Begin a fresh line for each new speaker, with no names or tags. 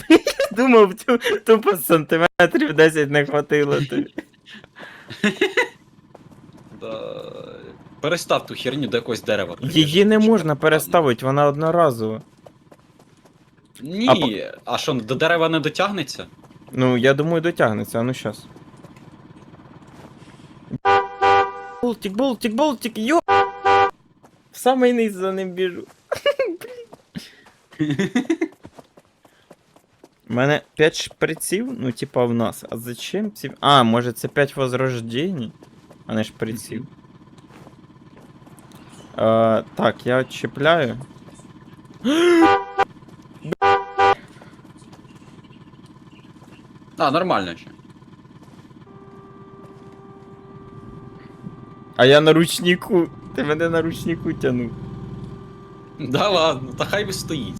Думав, тупо сантиметрів 10 не хватило тобі.
Да... Перестав ту херню до якогось дерева.
Її не можна переставити, вона одноразова.
Ні, а що, до дерева не дотягнеться?
Ну, я думаю, дотягнеться, а ну щас. Болтик, болтик, болтик, йо! В самий низ за ним біжу. У мене 5 шприців, ну типа в нас. А зачем ці. А, може це 5 возрождений, а не шприців. Е, так, я чіпляю.
А, нормально ще.
А я на ручнику. Ти мене на ручнику тянув.
Да ладно, та хай би стоїть.